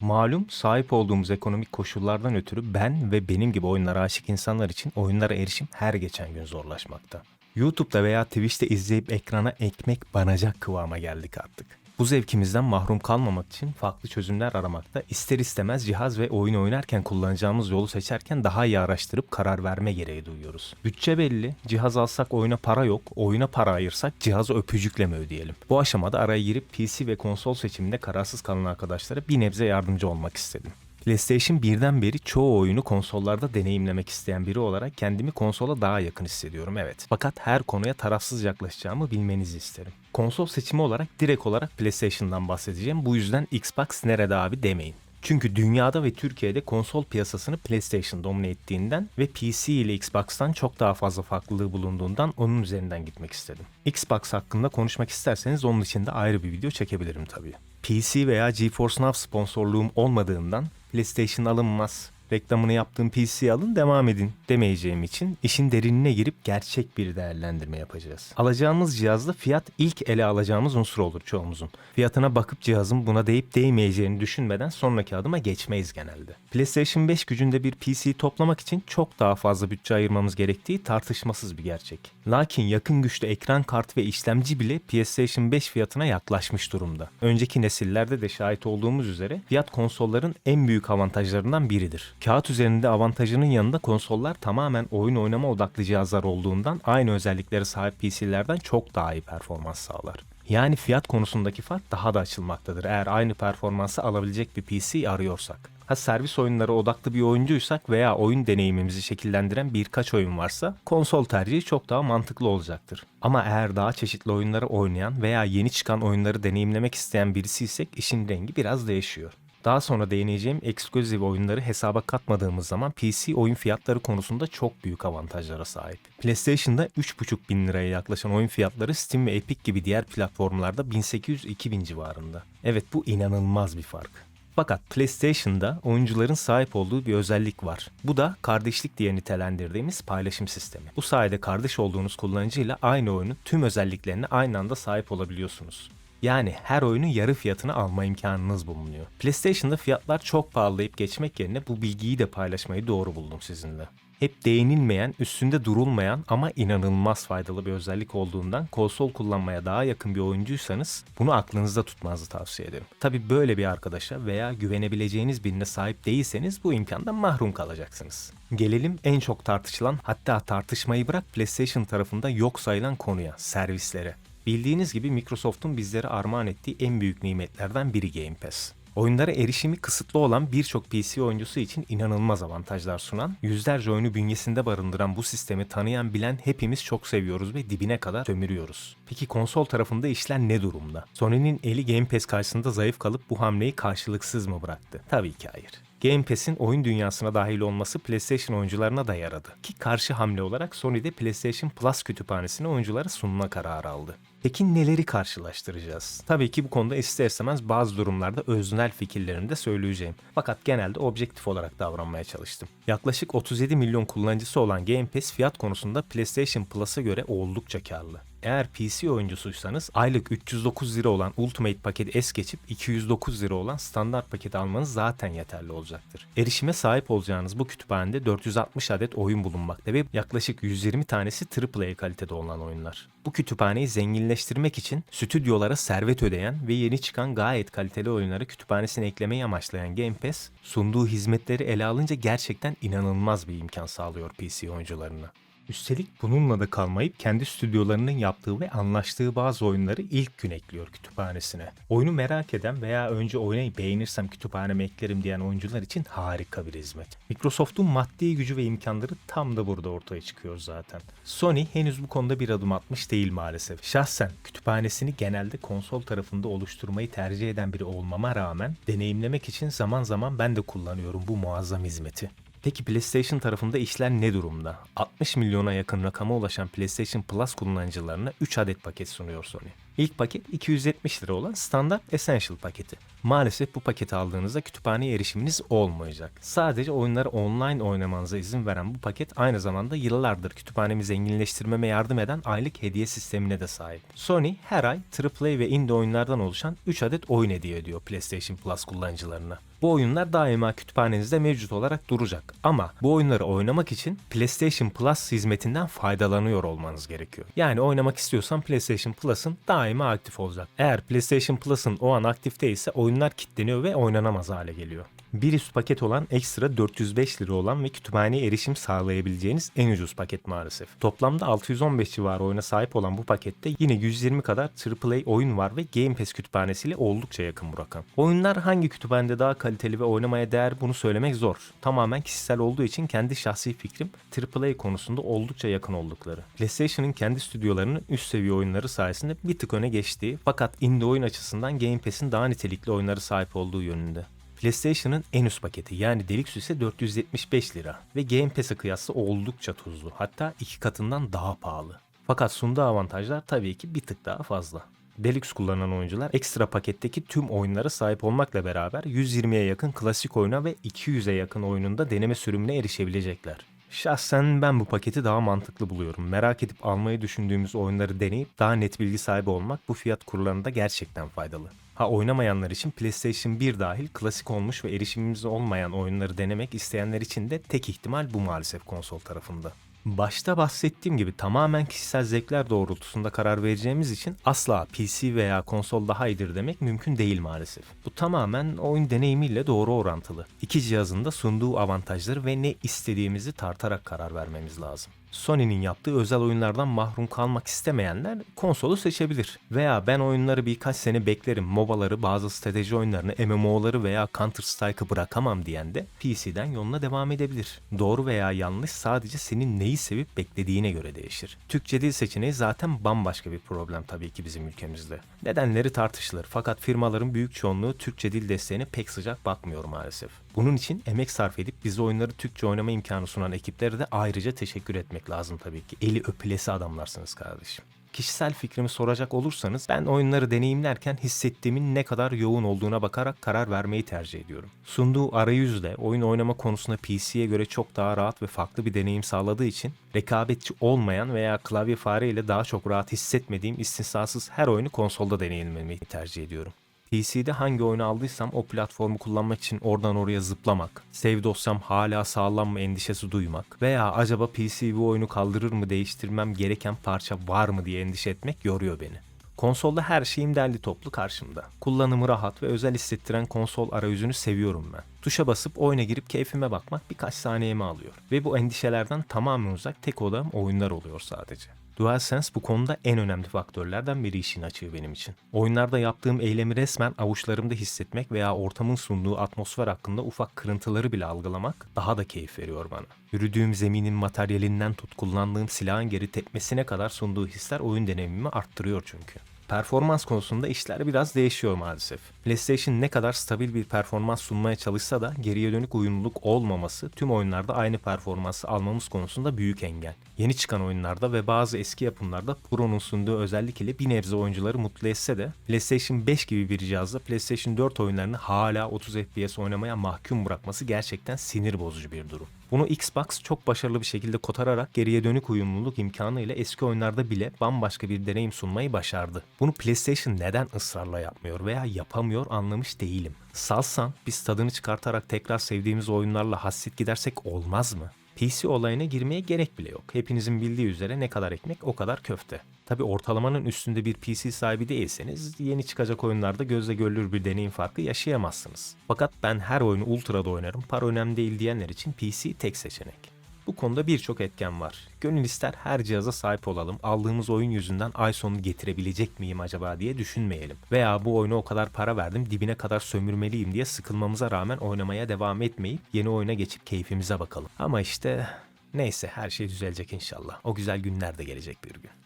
Malum sahip olduğumuz ekonomik koşullardan ötürü ben ve benim gibi oyunlara aşık insanlar için oyunlara erişim her geçen gün zorlaşmakta. YouTube'da veya Twitch'te izleyip ekrana ekmek banacak kıvama geldik artık. Bu zevkimizden mahrum kalmamak için farklı çözümler aramakta, ister istemez cihaz ve oyun oynarken kullanacağımız yolu seçerken daha iyi araştırıp karar verme gereği duyuyoruz. Bütçe belli, cihaz alsak oyuna para yok, oyuna para ayırsak cihazı öpücükle mi ödeyelim? Bu aşamada araya girip PC ve konsol seçiminde kararsız kalan arkadaşlara bir nebze yardımcı olmak istedim. PlayStation 1'den beri çoğu oyunu konsollarda deneyimlemek isteyen biri olarak kendimi konsola daha yakın hissediyorum evet. Fakat her konuya tarafsız yaklaşacağımı bilmenizi isterim. Konsol seçimi olarak direkt olarak PlayStation'dan bahsedeceğim. Bu yüzden Xbox nerede abi demeyin. Çünkü dünyada ve Türkiye'de konsol piyasasını PlayStation domine ettiğinden ve PC ile Xbox'tan çok daha fazla farklılığı bulunduğundan onun üzerinden gitmek istedim. Xbox hakkında konuşmak isterseniz onun için de ayrı bir video çekebilirim tabii. PC veya GeForce Now sponsorluğum olmadığından PlayStation alınmaz, reklamını yaptığım PC alın devam edin demeyeceğim için işin derinine girip gerçek bir değerlendirme yapacağız. Alacağımız cihazda fiyat ilk ele alacağımız unsur olur çoğumuzun. Fiyatına bakıp cihazın buna değip değmeyeceğini düşünmeden sonraki adıma geçmeyiz genelde. PlayStation 5 gücünde bir PC toplamak için çok daha fazla bütçe ayırmamız gerektiği tartışmasız bir gerçek. Lakin yakın güçlü ekran kartı ve işlemci bile PlayStation 5 fiyatına yaklaşmış durumda. Önceki nesillerde de şahit olduğumuz üzere fiyat konsolların en büyük avantajlarından biridir. Kağıt üzerinde avantajının yanında konsollar tamamen oyun oynama odaklı cihazlar olduğundan aynı özelliklere sahip PC'lerden çok daha iyi performans sağlar. Yani fiyat konusundaki fark daha da açılmaktadır eğer aynı performansı alabilecek bir PC arıyorsak. Ha servis oyunları odaklı bir oyuncuysak veya oyun deneyimimizi şekillendiren birkaç oyun varsa konsol tercihi çok daha mantıklı olacaktır. Ama eğer daha çeşitli oyunları oynayan veya yeni çıkan oyunları deneyimlemek isteyen birisiysek işin rengi biraz değişiyor. Daha sonra değineceğim eksklusif oyunları hesaba katmadığımız zaman PC oyun fiyatları konusunda çok büyük avantajlara sahip. PlayStation'da 3,5 bin liraya yaklaşan oyun fiyatları Steam ve Epic gibi diğer platformlarda 1800-2000 civarında. Evet bu inanılmaz bir fark. Fakat PlayStation'da oyuncuların sahip olduğu bir özellik var. Bu da kardeşlik diye nitelendirdiğimiz paylaşım sistemi. Bu sayede kardeş olduğunuz kullanıcıyla aynı oyunun tüm özelliklerine aynı anda sahip olabiliyorsunuz. Yani her oyunu yarı fiyatına alma imkanınız bulunuyor. PlayStation'da fiyatlar çok pahalayıp geçmek yerine bu bilgiyi de paylaşmayı doğru buldum sizinle. Hep değinilmeyen, üstünde durulmayan ama inanılmaz faydalı bir özellik olduğundan konsol kullanmaya daha yakın bir oyuncuysanız bunu aklınızda tutmanızı tavsiye ederim. Tabi böyle bir arkadaşa veya güvenebileceğiniz birine sahip değilseniz bu imkandan mahrum kalacaksınız. Gelelim en çok tartışılan hatta tartışmayı bırak PlayStation tarafında yok sayılan konuya, servislere. Bildiğiniz gibi Microsoft'un bizlere armağan ettiği en büyük nimetlerden biri Game Pass. Oyunlara erişimi kısıtlı olan birçok PC oyuncusu için inanılmaz avantajlar sunan, yüzlerce oyunu bünyesinde barındıran bu sistemi tanıyan bilen hepimiz çok seviyoruz ve dibine kadar sömürüyoruz. Peki konsol tarafında işler ne durumda? Sony'nin eli Game Pass karşısında zayıf kalıp bu hamleyi karşılıksız mı bıraktı? Tabii ki hayır. Game Pass'in oyun dünyasına dahil olması PlayStation oyuncularına da yaradı. Ki karşı hamle olarak Sony de PlayStation Plus kütüphanesini oyunculara sunma kararı aldı. Peki neleri karşılaştıracağız? Tabii ki bu konuda ister istemez bazı durumlarda öznel fikirlerimi de söyleyeceğim. Fakat genelde objektif olarak davranmaya çalıştım. Yaklaşık 37 milyon kullanıcısı olan Game Pass fiyat konusunda PlayStation Plus'a göre oldukça karlı. Eğer PC oyuncusuysanız aylık 309 lira olan Ultimate paketi es geçip 209 lira olan standart paketi almanız zaten yeterli olacaktır. Erişime sahip olacağınız bu kütüphanede 460 adet oyun bulunmakta ve yaklaşık 120 tanesi AAA kalitede olan oyunlar. Bu kütüphaneyi zenginleştirmek için stüdyolara servet ödeyen ve yeni çıkan gayet kaliteli oyunları kütüphanesine eklemeyi amaçlayan Game Pass, sunduğu hizmetleri ele alınca gerçekten inanılmaz bir imkan sağlıyor PC oyuncularına. Üstelik bununla da kalmayıp kendi stüdyolarının yaptığı ve anlaştığı bazı oyunları ilk gün ekliyor kütüphanesine. Oyunu merak eden veya önce oynayıp beğenirsem kütüphaneme eklerim diyen oyuncular için harika bir hizmet. Microsoft'un maddi gücü ve imkanları tam da burada ortaya çıkıyor zaten. Sony henüz bu konuda bir adım atmış değil maalesef. Şahsen kütüphanesini genelde konsol tarafında oluşturmayı tercih eden biri olmama rağmen deneyimlemek için zaman zaman ben de kullanıyorum bu muazzam hizmeti. Peki PlayStation tarafında işler ne durumda? 60 milyona yakın rakama ulaşan PlayStation Plus kullanıcılarına 3 adet paket sunuyor Sony. İlk paket 270 lira olan standart Essential paketi. Maalesef bu paketi aldığınızda kütüphaneye erişiminiz olmayacak. Sadece oyunları online oynamanıza izin veren bu paket aynı zamanda yıllardır kütüphanemi zenginleştirmeme yardım eden aylık hediye sistemine de sahip. Sony her ay AAA ve indie oyunlardan oluşan 3 adet oyun hediye ediyor PlayStation Plus kullanıcılarına. Bu oyunlar daima kütüphanenizde mevcut olarak duracak. Ama bu oyunları oynamak için PlayStation Plus hizmetinden faydalanıyor olmanız gerekiyor. Yani oynamak istiyorsan PlayStation Plus'ın daima aktif olacak. Eğer PlayStation Plus'ın o an aktif değilse oyunlar kilitleniyor ve oynanamaz hale geliyor. Bir üst paket olan ekstra 405 lira olan ve kütüphaneye erişim sağlayabileceğiniz en ucuz paket maalesef. Toplamda 615 civarı oyuna sahip olan bu pakette yine 120 kadar AAA oyun var ve Game Pass kütüphanesiyle oldukça yakın bu rakam. Oyunlar hangi kütüphanede daha kaliteli ve oynamaya değer bunu söylemek zor. Tamamen kişisel olduğu için kendi şahsi fikrim AAA konusunda oldukça yakın oldukları. PlayStation'ın kendi stüdyolarının üst seviye oyunları sayesinde bir tık öne geçtiği fakat indie oyun açısından Game Pass'in daha nitelikli oyunları sahip olduğu yönünde. PlayStation'ın en üst paketi yani Deluxe ise 475 lira ve Game Pass'e kıyasla oldukça tuzlu hatta iki katından daha pahalı. Fakat sunduğu avantajlar tabii ki bir tık daha fazla. Deluxe kullanan oyuncular ekstra paketteki tüm oyunlara sahip olmakla beraber 120'ye yakın klasik oyuna ve 200'e yakın oyununda deneme sürümüne erişebilecekler. Şahsen ben bu paketi daha mantıklı buluyorum. Merak edip almayı düşündüğümüz oyunları deneyip daha net bilgi sahibi olmak bu fiyat kurlarında gerçekten faydalı. Ha oynamayanlar için PlayStation 1 dahil klasik olmuş ve erişimimiz olmayan oyunları denemek isteyenler için de tek ihtimal bu maalesef konsol tarafında. Başta bahsettiğim gibi tamamen kişisel zevkler doğrultusunda karar vereceğimiz için asla PC veya konsol daha iyidir demek mümkün değil maalesef. Bu tamamen oyun deneyimiyle doğru orantılı. İki cihazın da sunduğu avantajları ve ne istediğimizi tartarak karar vermemiz lazım. Sony'nin yaptığı özel oyunlardan mahrum kalmak istemeyenler konsolu seçebilir. Veya ben oyunları birkaç sene beklerim, MOBA'ları, bazı strateji oyunlarını, MMO'ları veya Counter Strike'ı bırakamam diyen de PC'den yoluna devam edebilir. Doğru veya yanlış sadece senin neyi sevip beklediğine göre değişir. Türkçe dil seçeneği zaten bambaşka bir problem tabii ki bizim ülkemizde. Nedenleri tartışılır fakat firmaların büyük çoğunluğu Türkçe dil desteğine pek sıcak bakmıyor maalesef. Bunun için emek sarf edip bize oyunları Türkçe oynama imkanı sunan ekiplere de ayrıca teşekkür etmek lazım tabii ki. Eli öpülesi adamlarsınız kardeşim. Kişisel fikrimi soracak olursanız ben oyunları deneyimlerken hissettiğimin ne kadar yoğun olduğuna bakarak karar vermeyi tercih ediyorum. Sunduğu arayüzle oyun oynama konusunda PC'ye göre çok daha rahat ve farklı bir deneyim sağladığı için rekabetçi olmayan veya klavye fare ile daha çok rahat hissetmediğim istisnasız her oyunu konsolda deneyimlemeyi tercih ediyorum. PC'de hangi oyunu aldıysam o platformu kullanmak için oradan oraya zıplamak, save dosyam hala sağlam mı endişesi duymak veya acaba PC bu oyunu kaldırır mı değiştirmem gereken parça var mı diye endişe etmek yoruyor beni. Konsolda her şeyim derli toplu karşımda. Kullanımı rahat ve özel hissettiren konsol arayüzünü seviyorum ben. Tuşa basıp oyuna girip keyfime bakmak birkaç saniyemi alıyor. Ve bu endişelerden tamamen uzak tek odam oyunlar oluyor sadece. DualSense bu konuda en önemli faktörlerden biri işin açığı benim için. Oyunlarda yaptığım eylemi resmen avuçlarımda hissetmek veya ortamın sunduğu atmosfer hakkında ufak kırıntıları bile algılamak daha da keyif veriyor bana. Yürüdüğüm zeminin materyalinden tut kullandığım silahın geri tepmesine kadar sunduğu hisler oyun deneyimimi arttırıyor çünkü. Performans konusunda işler biraz değişiyor maalesef. PlayStation ne kadar stabil bir performans sunmaya çalışsa da geriye dönük uyumluluk olmaması tüm oyunlarda aynı performansı almamız konusunda büyük engel. Yeni çıkan oyunlarda ve bazı eski yapımlarda Pro'nun sunduğu özellik ile bir nebze oyuncuları mutlu etse de PlayStation 5 gibi bir cihazda PlayStation 4 oyunlarını hala 30 FPS oynamaya mahkum bırakması gerçekten sinir bozucu bir durum. Bunu Xbox çok başarılı bir şekilde kotararak geriye dönük uyumluluk imkanı ile eski oyunlarda bile bambaşka bir deneyim sunmayı başardı. Bunu PlayStation neden ısrarla yapmıyor veya yapamıyor anlamış değilim. Salsan biz tadını çıkartarak tekrar sevdiğimiz oyunlarla hasret gidersek olmaz mı? PC olayına girmeye gerek bile yok. Hepinizin bildiği üzere ne kadar ekmek o kadar köfte. Tabi ortalamanın üstünde bir PC sahibi değilseniz yeni çıkacak oyunlarda gözle görülür bir deneyim farkı yaşayamazsınız. Fakat ben her oyunu ultra'da oynarım, para önemli değil diyenler için PC tek seçenek. Bu konuda birçok etken var. Gönül ister her cihaza sahip olalım. Aldığımız oyun yüzünden ay sonu getirebilecek miyim acaba diye düşünmeyelim. Veya bu oyuna o kadar para verdim dibine kadar sömürmeliyim diye sıkılmamıza rağmen oynamaya devam etmeyip yeni oyuna geçip keyfimize bakalım. Ama işte neyse her şey düzelecek inşallah. O güzel günler de gelecek bir gün.